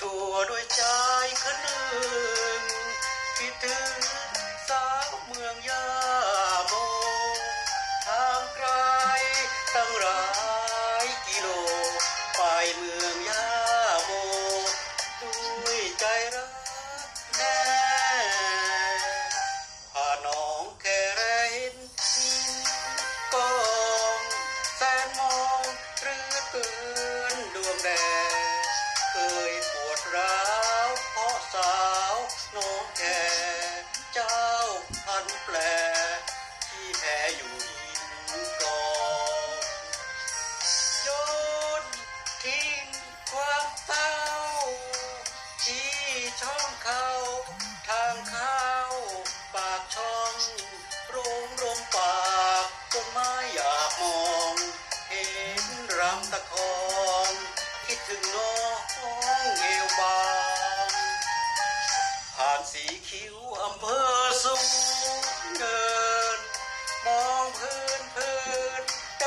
ทั่วด้วยใจ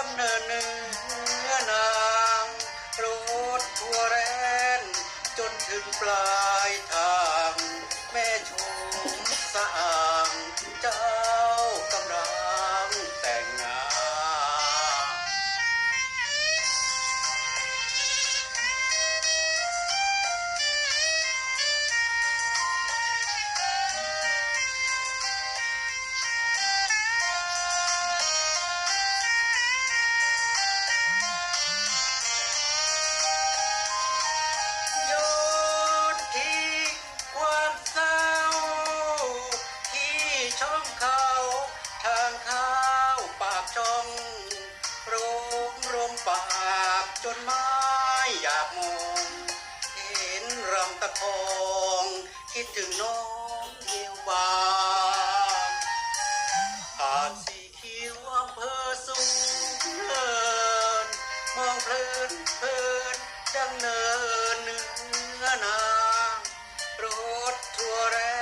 ำเนินเนื้อนางรดทัวแรนจนถึงปลายทางแม่ชู จนไม่อยากมองเห็นรำตะคองคิดถึงน้องเยวาหาดสีคิ้วอำเภอสูงเนินมองเพลินเพลินดังเนินเนื้อนา รถทัวร์แร